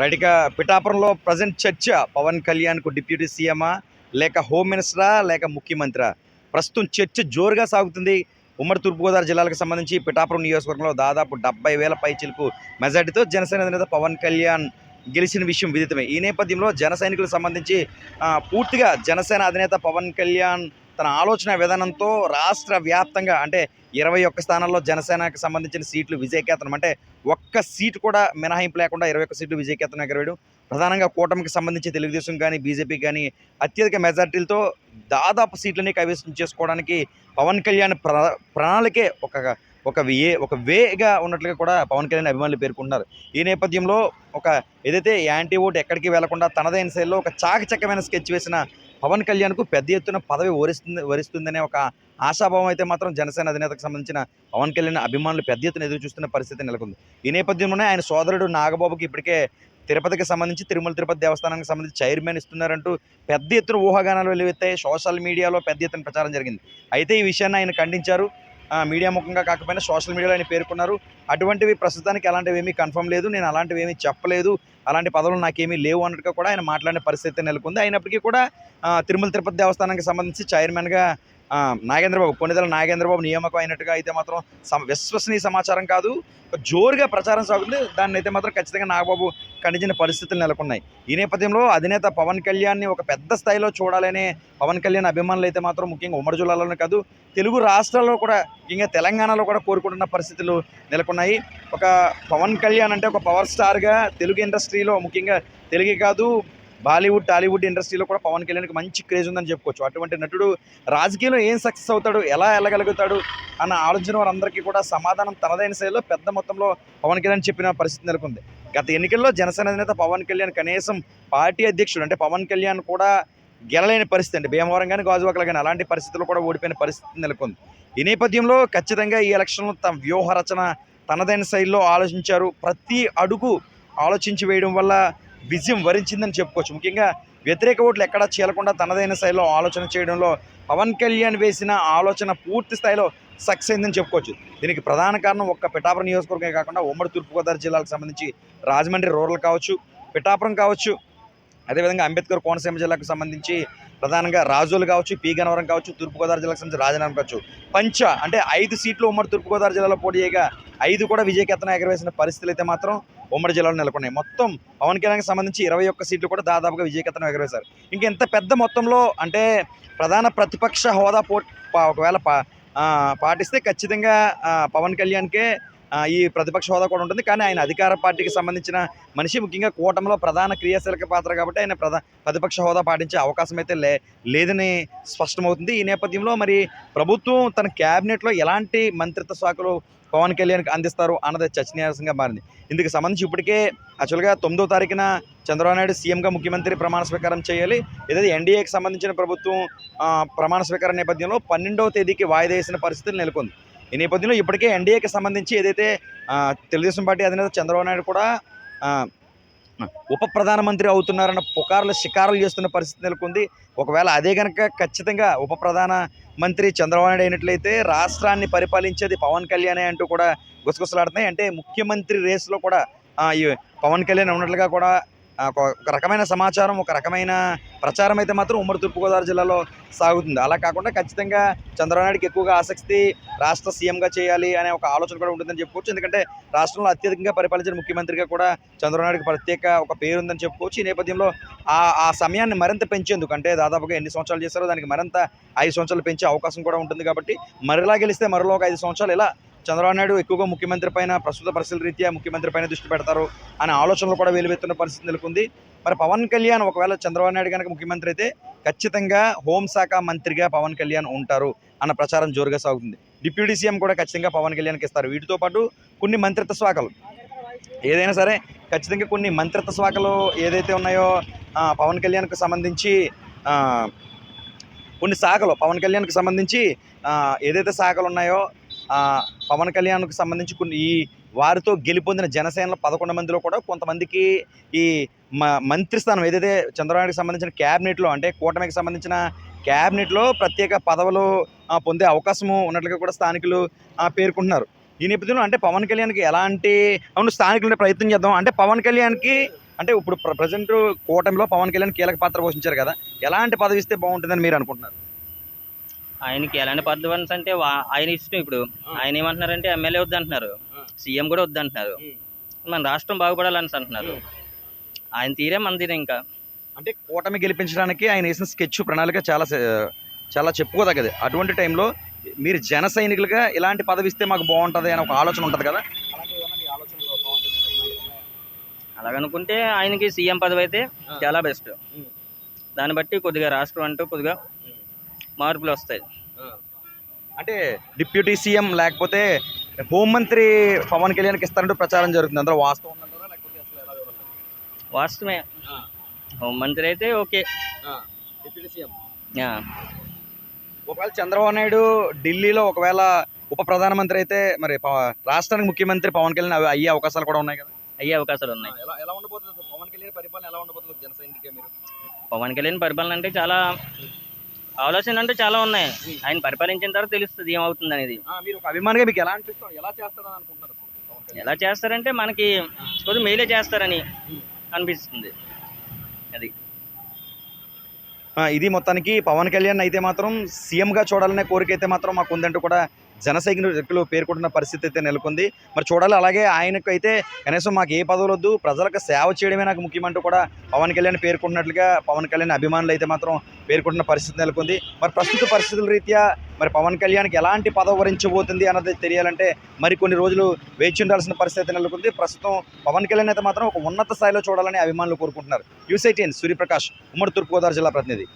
Right ఇక పిఠాపురంలో present చర్చ. పవన్ కళ్యాణ్కు డిప్యూటీ సీఎమా లేక హోమ్ మినిస్టరా లేక ముఖ్యమంత్రి? ప్రస్తుతం చర్చ జోరుగా సాగుతుంది. ఉమ్మడి తూర్పుగోదావరి జిల్లాలకు సంబంధించి పిఠాపురం నియోజకవర్గంలో దాదాపు డెబ్బై వేల పైచిలకు మెజార్టీతో జనసేన అధినేత పవన్ కళ్యాణ్ గెలిచిన విషయం విదితమే. ఈ నేపథ్యంలో జన సంబంధించి పూర్తిగా జనసేన అధినేత పవన్ కళ్యాణ్ తన ఆలోచన విధానంతో రాష్ట్ర వ్యాప్తంగా అంటే ఇరవై ఒక్క స్థానాల్లో జనసేనకు సంబంధించిన సీట్లు విజయకేతనం. అంటే ఒక్క సీటు కూడా మినహాయింపు లేకుండా ఇరవై ఒక్క సీట్లు విజయకేతనం ఎగరవేయడం. ప్రధానంగా కూటమికి సంబంధించి తెలుగుదేశం కానీ బీజేపీ కానీ అత్యధిక మెజార్టీలతో దాదాపు సీట్లని కైవసం చేసుకోవడానికి పవన్ కళ్యాణ్ ప్ర ప్రణాళికే ఒక ఒక వే ఒక వేగా ఉన్నట్లుగా కూడా పవన్ కళ్యాణ్ అభిమానులు పేర్కొంటున్నారు. ఈ నేపథ్యంలో ఒక ఏదైతే యాంటీ ఓటు ఎక్కడికి వెళ్ళకుండా తనదైన శైలిలో ఒక చాకచక్యమైన స్కెచ్ వేసిన పవన్ కళ్యాణ్కు పెద్ద ఎత్తున పదవి వరిస్తుంది వరిస్తుందనే ఒక ఆశాభావం అయితే మాత్రం జనసేన అధినేతకు సంబంధించిన పవన్ కళ్యాణ్ అభిమానులు పెద్ద ఎత్తున ఎదురు చూస్తున్న పరిస్థితి నెలకొంది. ఈ నేపథ్యంలోనే ఆయన సోదరుడు నాగబాబుకి ఇప్పటికే తిరుపతికి సంబంధించి తిరుమల తిరుపతి దేవస్థానానికి సంబంధించి చైర్మన్ ఇస్తున్నారంటూ పెద్ద ఎత్తున ఊహాగానాలు వెలువెత్తాయి సోషల్ మీడియాలో పెద్ద ఎత్తున ప్రచారం జరిగింది. అయితే ఈ విషయాన్ని ఆయన ఖండించారు. మీడియా ముఖంగా కాకపోయినా సోషల్ మీడియాలో ఆయన పేర్కొన్నారు. అటువంటివి ప్రస్తుతానికి అలాంటివి ఏమీ కన్ఫర్మ్ లేదు. నేను అలాంటివి ఏమీ చెప్పలేదు. అలాంటి పదవులు నాకేమీ లేవు అన్నట్టుగా కూడా ఆయన మాట్లాడిన పరిస్థితి నెలకొంది. అయినప్పటికీ కూడా తిరుమల తిరుపతి దేవస్థానానికి సంబంధించి చైర్మన్గా నాగేంద్రబాబు కొన్నిదల నాగేంద్రబాబు నియామకం అయినట్టుగా అయితే మాత్రం సమ విశ్వసనీయ సమాచారం కాదు జోరుగా ప్రచారం సాగుతుంది. దాన్ని అయితే మాత్రం ఖచ్చితంగా నాగబాబు ఖండించిన పరిస్థితులు నెలకొన్నాయి. ఈ నేపథ్యంలో అధినేత పవన్ కళ్యాణ్ని ఒక పెద్ద స్థాయిలో చూడాలనే పవన్ కళ్యాణ్ అభిమానులు అయితే మాత్రం ముఖ్యంగా ఉమ్మడి జిల్లాలోనే కాదు తెలుగు రాష్ట్రాల్లో కూడా ముఖ్యంగా తెలంగాణలో కూడా కోరుకుంటున్న పరిస్థితులు నెలకొన్నాయి. ఒక పవన్ కళ్యాణ్ అంటే ఒక పవర్ స్టార్గా తెలుగు ఇండస్ట్రీలో ముఖ్యంగా తెలుగే కాదు బాలీవుడ్ టాలీవుడ్ ఇండస్ట్రీలో కూడా పవన్ కళ్యాణ్కి మంచి క్రేజ్ ఉందని చెప్పుకోవచ్చు. అటువంటి నటుడు రాజకీయంలో ఏం సక్సెస్ అవుతాడు ఎలా వెళ్ళగలుగుతాడు అన్న ఆలోచన వారందరికీ కూడా సమాధానం తనదైన శైలిలో పెద్ద మొత్తంలో పవన్ కళ్యాణ్ చెప్పిన పరిస్థితి నెలకొంది. గత ఎన్నికల్లో జనసేన అధినేత పవన్ కళ్యాణ్ కనీసం పార్టీ అధ్యక్షుడు అంటే పవన్ కళ్యాణ్ కూడా గెలలేని పరిస్థితి అండి. భీమవరం కానీ గాజువాకలు కానీ అలాంటి పరిస్థితుల్లో కూడా ఓడిపోయిన పరిస్థితి నెలకొంది. ఈ నేపథ్యంలో ఖచ్చితంగా ఈ ఎలక్షన్లో తమ వ్యూహ రచన తనదైన శైలిలో ఆలోచించారు. ప్రతి అడుగు ఆలోచించి వేయడం వల్ల విజయం వరించిందని చెప్పుకోవచ్చు. ముఖ్యంగా వ్యతిరేక ఓట్లు ఎక్కడా చీలకుండా తనదైన స్థాయిలో ఆలోచన చేయడంలో పవన్ కళ్యాణ్ వేసిన ఆలోచన పూర్తి స్థాయిలో సక్సెస్ అయిందని చెప్పుకోవచ్చు. దీనికి ప్రధాన కారణం ఒక్క పిఠాపురం నియోజకవర్గమే కాకుండా ఉమ్మడి తూర్పుగోదావరి జిల్లాకు సంబంధించి రాజమండ్రి రూరల్ కావచ్చు పిఠాపురం కావచ్చు అదేవిధంగా అంబేద్కర్ కోనసీమ జిల్లాకు సంబంధించి ప్రధానంగా రాజోలు కావచ్చు పీ గనవరం కావచ్చు తూర్పుగోదావరి జిల్లాకు సంబంధించి రాజనగరం కావచ్చు. పంచ అంటే ఐదు సీట్లు ఉమ్మడి తూర్పుగోదావరి జిల్లాలో పోటీ చేయగా ఐదు కూడా విజయకేతన ఎగరవేసిన పరిస్థితులు అయితే మాత్రం ఉమ్మడి జిల్లాలో నెలకొన్నాయి. మొత్తం పవన్ కళ్యాణ్కి సంబంధించి ఇరవై ఒక్క సీట్లు కూడా దాదాపుగా విజయకేతనం ఎగరవేశారు. ఇంకా ఇంత పెద్ద మొత్తంలో అంటే ప్రధాన ప్రతిపక్ష హోదా పో ఒకవేళ పా పాటిస్తే ఖచ్చితంగా పవన్ కళ్యాణ్కే ఈ ప్రతిపక్ష హోదా కూడా ఉంటుంది. కానీ ఆయన అధికార పార్టీకి సంబంధించిన మనిషి ముఖ్యంగా కూటమిలో ప్రధాన క్రియాశీలక పాత్ర కాబట్టి ఆయన ప్రధా ప్రతిపక్ష హోదా పాటించే అవకాశం అయితే లే లేదని స్పష్టమవుతుంది. ఈ నేపథ్యంలో మరి ప్రభుత్వం తన క్యాబినెట్లో ఎలాంటి మంత్రిత్వ శాఖలు పవన్ కళ్యాణ్కి అందిస్తారు అన్నది చర్చనీయాంశంగా మారింది. ఇందుకు సంబంధించి ఇప్పటికే యాక్చువల్గా తొమ్మిదో తారీఖున చంద్రబాబు నాయుడు సీఎంగా ముఖ్యమంత్రి ప్రమాణ స్వీకారం చేయాలి. ఏదైతే ఎన్డీఏకి సంబంధించిన ప్రభుత్వం ప్రమాణ స్వీకారం నేపథ్యంలో పన్నెండవ తేదీకి వాయిదా వేసిన పరిస్థితులు నెలకొంది. ఈ నేపథ్యంలో ఇప్పటికే ఎన్డీఏకి సంబంధించి ఏదైతే తెలుగుదేశం పార్టీ అధినేత చంద్రబాబు నాయుడు కూడా ఉప ప్రధానమంత్రి అవుతున్నారన్న పుకార్లు షికారులు చేస్తున్న పరిస్థితి నెలకొంది. ఒకవేళ అదే కనుక ఖచ్చితంగా ఉప ప్రధాన మంత్రి చంద్రబాబు నాయుడు అయినట్లయితే రాష్ట్రాన్ని పరిపాలించేది పవన్ కళ్యాణే అంటూ కూడా గుసగుసలాడుతున్నాయి. అంటే ముఖ్యమంత్రి రేసులో కూడా ఈ పవన్ కళ్యాణ్ ఉన్నట్లుగా కూడా ఒక ఒక రకమైన సమాచారం ఒక రకమైన ప్రచారం అయితే మాత్రం ఉమ్మడి తూర్పుగోదావరి జిల్లాలో సాగుతుంది. అలా కాకుండా ఖచ్చితంగా చంద్రబాబు నాయుడుకి ఎక్కువగా ఆసక్తి రాష్ట్ర సీఎంగా చేయాలి అనే ఒక ఆలోచన కూడా ఉంటుందని చెప్పుకోవచ్చు. ఎందుకంటే రాష్ట్రంలో అత్యధికంగా పరిపాలించిన ముఖ్యమంత్రిగా కూడా చంద్రబాబు నాయుడుకి ప్రత్యేక ఒక పేరు ఉందని చెప్పుకోవచ్చు. ఈ నేపథ్యంలో ఆ ఆ సమయాన్ని మరింత పెంచేందుకు అంటే దాదాపుగా ఎన్ని సంవత్సరాలు చేస్తారో దానికి మరింత ఐదు సంవత్సరాలు పెంచే అవకాశం కూడా ఉంటుంది కాబట్టి మరలా గెలిస్తే మరలో ఒక ఐదు సంవత్సరాలు ఇలా చంద్రబాబు నాయుడు ఎక్కువగా ముఖ్యమంత్రి పైన ప్రస్తుత పరిస్థితుల రీత్యా ముఖ్యమంత్రి పైన దృష్టి పెడతారు అనే ఆలోచనలు కూడా వెలువెత్తున్న పరిస్థితి నెలకొంది. మరి పవన్ కళ్యాణ్ ఒకవేళ చంద్రబాబు నాయుడు కనుక ముఖ్యమంత్రి అయితే ఖచ్చితంగా హోంశాఖ మంత్రిగా పవన్ కళ్యాణ్ ఉంటారు అన్న ప్రచారం జోరుగా సాగుతుంది. డిప్యూటీ సీఎం కూడా ఖచ్చితంగా పవన్ కళ్యాణ్కి ఇస్తారు. వీటితో పాటు కొన్ని మంత్రిత్వ శాఖలు. ఏదైనా సరే ఖచ్చితంగా కొన్ని మంత్రిత్వ శాఖలు ఏదైతే ఉన్నాయో పవన్ కళ్యాణ్కు సంబంధించి కొన్ని శాఖలు పవన్ కళ్యాణ్కి సంబంధించి ఏదైతే శాఖలు ఉన్నాయో పవన్ కళ్యాణ్కు సంబంధించి కొన్ని ఈ వారితో గెలుపొందిన జనసేనలో పదకొండు మందిలో కూడా కొంతమందికి ఈ మ మంత్రి స్థానం ఏదైతే చంద్రబాబుకి సంబంధించిన క్యాబినెట్లో అంటే కూటమికి సంబంధించిన క్యాబినెట్లో ప్రత్యేక పదవులు పొందే అవకాశము ఉన్నట్లుగా కూడా స్థానికులు పేర్కొంటున్నారు. ఈ నేపథ్యంలో అంటే పవన్ కళ్యాణ్కి ఎలాంటి అవును స్థానికులు ప్రయత్నం చేద్దాం. అంటే పవన్ కళ్యాణ్కి అంటే ఇప్పుడు ప్రజెంట్ కూటమిలో పవన్ కళ్యాణ్ కీలక పాత్ర పోషించారు కదా. ఎలాంటి పదవి ఇస్తే బాగుంటుందని మీరు అనుకుంటున్నారు? ఆయనకి ఎలాంటి పర్ఫార్మెన్స్ అంటే వా- ఆయన ఇష్టం ఇప్పుడు. ఆయన ఏమంటున్నారంటే ఎమ్మెల్యే వద్దంటున్నారు. సీఎం కూడా వద్దంటున్నారు. మన రాష్ట్రం బాగుపడాలని అంటున్నారు. ఆయన తీరే మన తీరే ఇంకా. అంటే కూటమి గెలిపించడానికి ఆయన వేసిన స్కెచ్ ప్రణాళిక చాలా చాలా చెప్పుకోదగ్గది. అటువంటి టైంలో మీరు జన సైనికులుగా ఇలాంటి పదవి ఇస్తే మాకు బాగుంటుంది అని ఒక ఆలోచన ఉంటుంది కదా? అలాగనుకుంటే ఆయనకి సీఎం పదవి అయితే. చాలా బెస్ట్. దాన్ని బట్టి కొద్దిగా రాష్ట్రం అంటూ కొద్దిగా మార్పులు వస్తాయి. అంటే డిప్యూటీ సీఎం లేకపోతే హోంమంత్రి పవన్ కళ్యాణ్కి ఇస్తారంటూ ప్రచారం జరుగుతుంది. అందులో వాస్తవం ఉందంటారా? లేకపోతే అసలు ఎలా వివరాలు? వాస్తవమే. హోంమంత్రి అయితే ఓకే. Deputy CM. ఒకవేళ చంద్రబాబు నాయుడు ఢిల్లీలో ఒకవేళ ఉప ప్రధానమంత్రి అయితే మరి రాష్ట్రానికి ముఖ్యమంత్రి పవన్ కళ్యాణ్ అవి అయ్యే అవకాశాలు కూడా ఉన్నాయి కదా? అయ్యే అవకాశాలు ఉన్నాయి. ఎలా ఉండబోతుంది? పవన్ కళ్యాణ్ పరిపాలన ఎలా ఉండబోతుంది? జన సైనికులుగా మీరు? పవన్ కళ్యాణ్ పరిపాలన అంటే చాలా ఆలోచనలు అంటే చాలా ఉన్నాయి. ఆయన పరిపాలించిన తర్వాత తెలుస్తుంది ఏమవుతుంది అనేది మీరు ఒక అభిమానిగా మీకు ఎలా అనిపిస్తాం ఎలా చేస్తారని అనుకుంటున్నారు? ఎలా చేస్తారంటే మనకి కొద్దిగా మేలే చేస్తారని అనిపిస్తుంది. అది. ఇది మొత్తానికి పవన్ కళ్యాణ్ అయితే మాత్రం సీఎంగా చూడాలనే కోరిక అయితే మాత్రం మాకు ఉందంటూ కూడా జన సైనికులు పేర్కొంటున్న పరిస్థితి అయితే నెలకొంది. మరి చూడాలి అలాగే ఆయనకు అయితే కనీసం మాకు ఏ పదవులు వద్దు ప్రజలకు సేవ చేయడమే నాకు ముఖ్యమంటూ కూడా పవన్ కళ్యాణ్ పేర్కొంటున్నట్లుగా పవన్ కళ్యాణ్ అభిమానులు అయితే మాత్రం పేర్కొంటున్న పరిస్థితి నెలకొంది. మరి ప్రస్తుత పరిస్థితుల రీత్యా మరి పవన్ కళ్యాణ్కి ఎలాంటి పదవి వరించబోతుంది అన్నది తెలియాలంటే మరి కొన్ని రోజులు వేచి ఉండాల్సిన పరిస్థితి నెలకొంది. ప్రస్తుతం పవన్ కళ్యాణ్ అయితే మాత్రం ఒక ఉన్నత స్థాయిలో చూడాలని అభిమానులు కోరుకుంటున్నారు. యూసైటీఎన్ సూర్యప్రకాష్ ఉమ్మడి తూర్పుగోదావరి జిల్లా ప్రతినిధి.